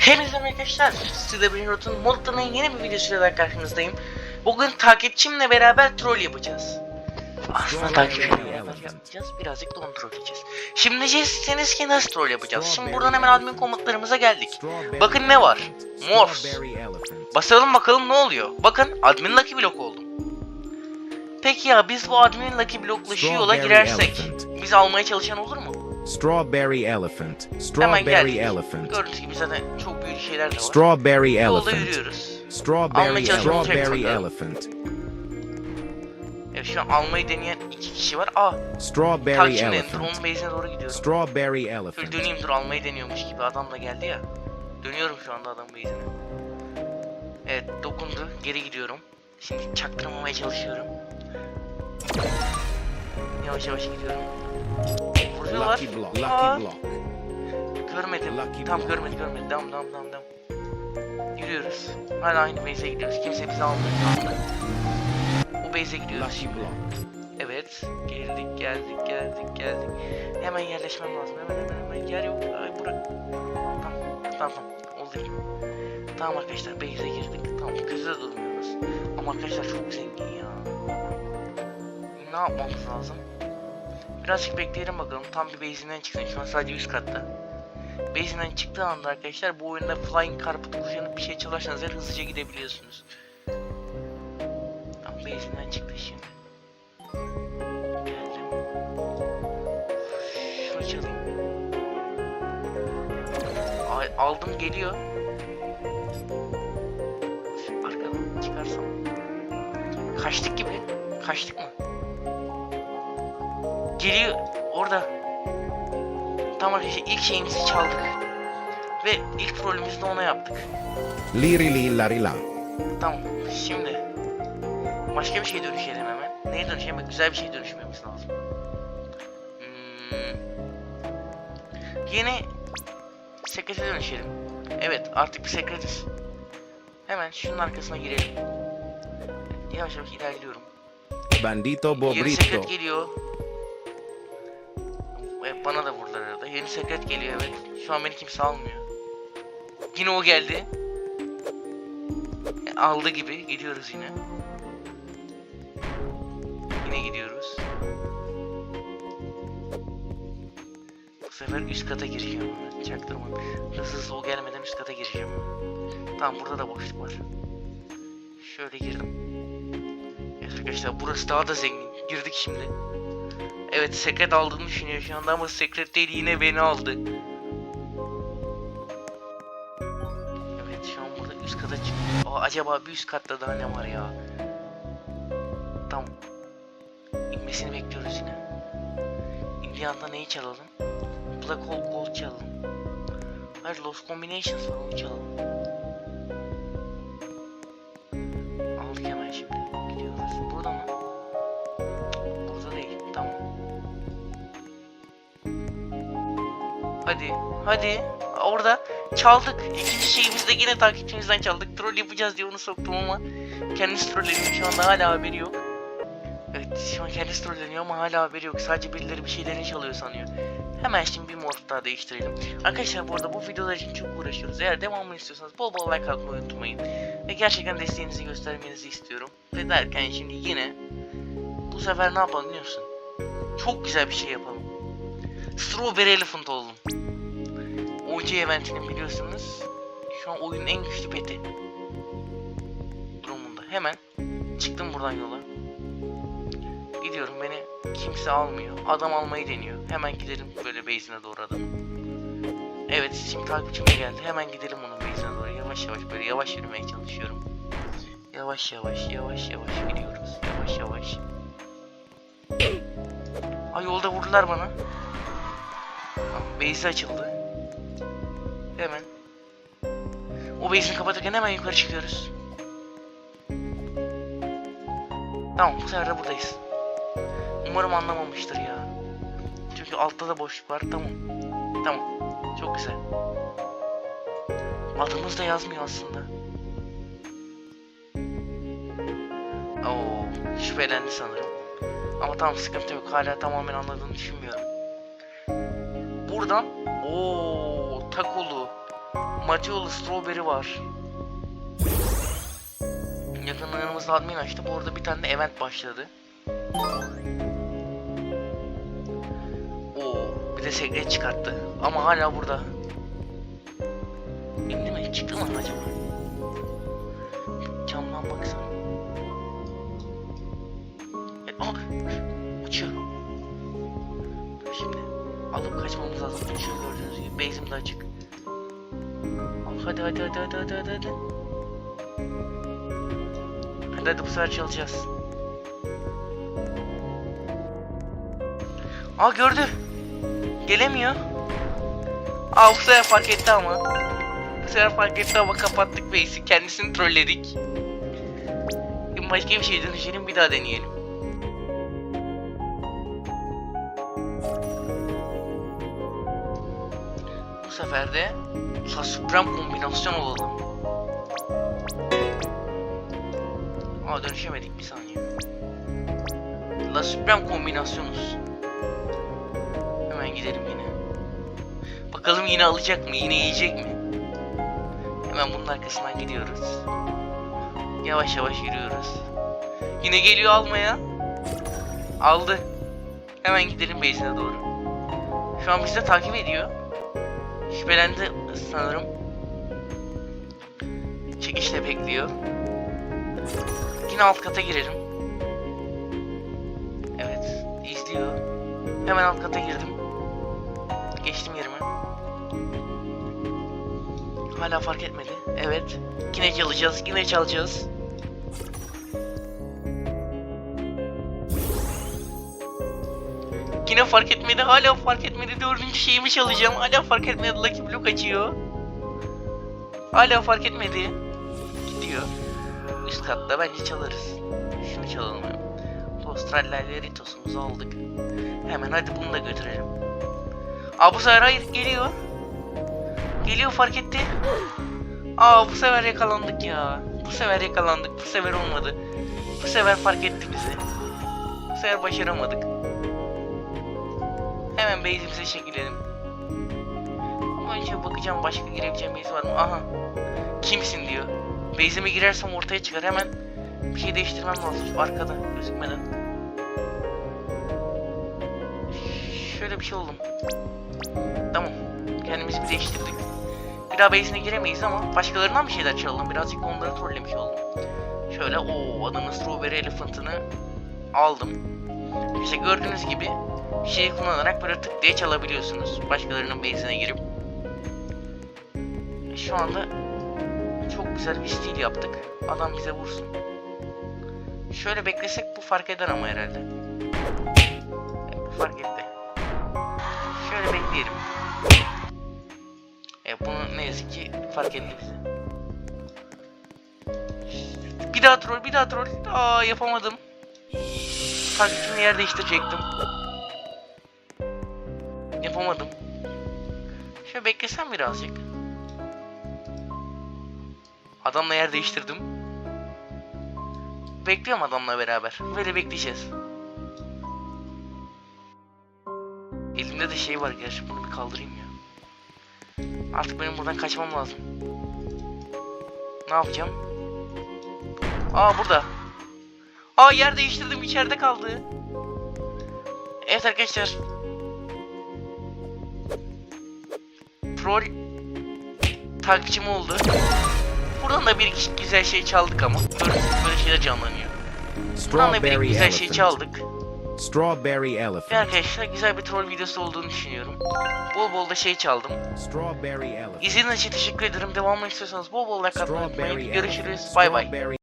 Hepinize arkadaşlar. Size bir Rot'un modlarının yeni bir videosuyla karşınızdayım. Bugün takipçimle beraber troll yapacağız. Aslında takipçimle beraber yapacağız. Birazcık da onu trolleyeceğiz. Şimdi diyeceksiniz ki nasıl troll yapacağız? Şimdi buradan hemen admin komutlarımıza geldik. Bakın ne var? Morphs. Basalım bakalım ne oluyor. Bakın admin lucky block oldum. Peki ya biz bu admin lucky blockla şu yola girersek bizi almaya çalışan olur mu? Strawberry elephant. Strawberry elephant. Gördüğünüz gibi zaten çok büyük şeyler de var. Strawberry Yolda elephant. yürüyoruz. Strawberry Almaya strawberry elephant. Evet şu an almayı deneyen iki kişi var. Aa Strawberry takipçimle elephant. Drone'un base'ine doğru gidiyorum. Strawberry elephant. döneyim dur almayı deniyormuş gibi adam da geldi ya. Dönüyorum şu anda adam base'ine. Evet dokundu. Geri gidiyorum. Şimdi çaktırmamaya çalışıyorum. Yavaş yavaş gidiyorum. Lucky block. Aa, görmedim. Lucky Tam görmedi görmedi. Devam devam devam devam. Yürüyoruz. Hala aynı base'e gidiyoruz. Kimse bizi almıyor. Bu base'e gidiyoruz Lucky şimdi. block. Evet. Geldik, geldik, geldik, geldik. Hemen yerleşmem lazım. Hemen hemen hemen. Yer yok. Ay bırak. Tamam, tamam. Oldu gibi. Tamam arkadaşlar, base'e girdik. Tamam, de durmuyoruz. Ama arkadaşlar çok zengin ya. Ne yapmamız lazım? Birazcık bekleyelim bakalım. Tam bir base'inden çıksın. Şu an sadece üst katta. Base'inden çıktığı anda arkadaşlar bu oyunda Flying Carpet kuşanıp bir şey çalarsanız eğer hızlıca gidebiliyorsunuz. Tamam, base'inden çıktı şimdi. Şunu çalayım. Ay, aldım geliyor. Arkadan çıkarsam. Kaçtık gibi. Kaçtık mı? Geliyor. Orada. Tamam arkadaşlar ilk şeyimizi çaldık. Ve ilk rolümüzü de ona yaptık. Liri li lari la. Tamam. Şimdi. Başka bir şey dönüşelim hemen. Neye dönüşelim? Güzel bir şey dönüşmemiz lazım. Hmm. Yeni sekrete dönüşelim. Evet artık bir sekretiz. Hemen şunun arkasına girelim. Yavaş yavaş ilerliyorum. Bandito Yeni bobrito. sekret geliyor. Evet, bana da vurdular arada. Yeni sekret geliyor evet. Şu an beni kimse almıyor. Yine o geldi. E, aldı gibi. Gidiyoruz yine. Yine gidiyoruz. Bu sefer üst kata gireceğim. Çaktırma. Hızlı hızlı o gelmeden üst kata gireceğim. Tamam burada da boşluk var. Şöyle girdim. Arkadaşlar burası daha da zengin. Girdik şimdi. Evet sekret aldığını düşünüyor şu anda ama sekret değil yine beni aldı. Evet şu an burada üst kata çık. Aa, acaba bir üst katta daha ne var ya? Tamam. İnmesini bekliyoruz yine. İndiği anda neyi çalalım? Black Hole Gold çalalım. Hayır Lost Combinations var onu çalalım. Hadi. Hadi. Orada çaldık. İkinci şeyimizi de yine takipçimizden çaldık. Troll yapacağız diye onu soktum ama kendisi trolleniyor. Şu anda hala haberi yok. Evet şu an kendisi trolleniyor ama hala haberi yok. Sadece birileri bir şeylerini çalıyor sanıyor. Hemen şimdi bir mod daha değiştirelim. Arkadaşlar bu arada bu videolar için çok uğraşıyoruz. Eğer devamını istiyorsanız bol bol like atmayı unutmayın. Ve gerçekten desteğinizi göstermenizi istiyorum. Ve derken şimdi yine bu sefer ne yapalım biliyor musun? Çok güzel bir şey yapalım. Strawberry Elephant oldum. OG eventinin biliyorsunuz. Şu an oyunun en güçlü peti. Durumunda. Hemen çıktım buradan yola. Gidiyorum beni kimse almıyor. Adam almayı deniyor. Hemen gidelim böyle base'ine doğru adamın. Evet şimdi takipçime geldi. Hemen gidelim onun base'ine doğru. Yavaş yavaş böyle yavaş yürümeye çalışıyorum. Yavaş yavaş yavaş yavaş gidiyoruz. Yavaş yavaş. Ay yolda vurdular bana. Base açıldı. Hemen. O base'ini kapatırken hemen yukarı çıkıyoruz. Tamam bu sefer de buradayız. Umarım anlamamıştır ya. Çünkü altta da boşluk var. Tamam. Tamam. Çok güzel. Adımız da yazmıyor aslında. Oo, şüphelendi sanırım. Ama tamam sıkıntı yok. Hala tamamen anladığını düşünmüyorum. Buradan ooo takolu Matiolu Strawberry var. Yakınlarımızda admin açtı. Bu arada bir tane de event başladı. Oo, bir de sekret çıkarttı. Ama hala burada. İndi mi? Çıktı mı acaba? Camdan baksana. E, aa, uçuyor. Şimdi alıp kaçmamız lazım. Uçuyor gördüğünüz gibi. Base'im de açık. Hadi hadi hadi hadi hadi hadi hadi. Hadi hadi bu sefer çalacağız. Aa gördü. Gelemiyor. Aa bu sefer fark etti ama. Bu sefer fark etti ama kapattık base'i. Kendisini trolledik. Şimdi başka bir şey dönüşelim bir daha deneyelim. Bu sefer de La Supreme kombinasyon olalım. Aa dönüşemedik bir saniye. La Supreme kombinasyonuz. Hemen gidelim yine. Bakalım yine alacak mı? Yine yiyecek mi? Hemen bunun arkasından gidiyoruz. Yavaş yavaş yürüyoruz. Yine geliyor almaya. Aldı. Hemen gidelim base'ine doğru. Şu an bizi de takip ediyor. Şüphelendi sanırım. Çekişle bekliyor. Yine alt kata girelim. Evet, izliyor. Hemen alt kata girdim. Geçtim yerime. Hala fark etmedi. Evet. Yine çalacağız, yine çalacağız. Yine fark etmedi, hala fark etmedi. Dördüncü şeyimi çalacağım. Hala fark etmedi. Lucky Block açıyor. Hala fark etmedi. Gidiyor. Üst katta bence çalarız. Şunu çalalım hemen. Tostrallerle tosumuzu aldık. Hemen hadi bunu da götürelim. Aa bu sefer hayır geliyor. Geliyor fark etti. Aa bu sefer yakalandık ya. Bu sefer yakalandık. Bu sefer olmadı. Bu sefer fark etti bizi. Bu sefer başaramadık. Hemen base'imize çekilelim. Ama önce bakacağım başka girebileceğim base var mı? Aha. Kimsin diyor. Base'ime girersem ortaya çıkar. Hemen bir şey değiştirmem lazım. Arkada gözükmeden. Şöyle bir şey oldum. Tamam. Kendimizi bir değiştirdik. Bir daha base'ine giremeyiz ama başkalarından bir şeyler çalalım. Birazcık onları trollemiş oldum. Şöyle o adamın Strawberry Elephant'ını aldım. İşte gördüğünüz gibi şeyi kullanarak böyle tık diye çalabiliyorsunuz. Başkalarının base'ine girip. Şu anda çok güzel bir stil yaptık. Adam bize vursun. Şöyle beklesek bu fark eder ama herhalde. Evet, bu fark etti. Şöyle bekleyelim. E bunu ne yazık ki fark etti bize. Bir daha troll, bir daha troll. Aa yapamadım. Taktiğini yer değiştirecektim. Yapamadım. Şöyle beklesem birazcık. Adamla yer değiştirdim. Bekliyorum adamla beraber. Böyle bekleyeceğiz. Elimde de şey var gerçi bunu bir kaldırayım ya. Artık benim buradan kaçmam lazım. Ne yapacağım? Aa burada. Aa yer değiştirdim içeride kaldı. Evet arkadaşlar. Troll takipçim oldu. Buradan da bir iki güzel şey çaldık ama. Gibi böyle şeyler canlanıyor. Buradan da bir iki güzel şey çaldık. Strawberry Ve elephant. arkadaşlar güzel bir troll videosu olduğunu düşünüyorum. Bol bol da şey çaldım. Strawberry elephant. İzlediğiniz için teşekkür ederim. Devamını istiyorsanız bol bol like atmayı unutmayın. Görüşürüz. Bay bay.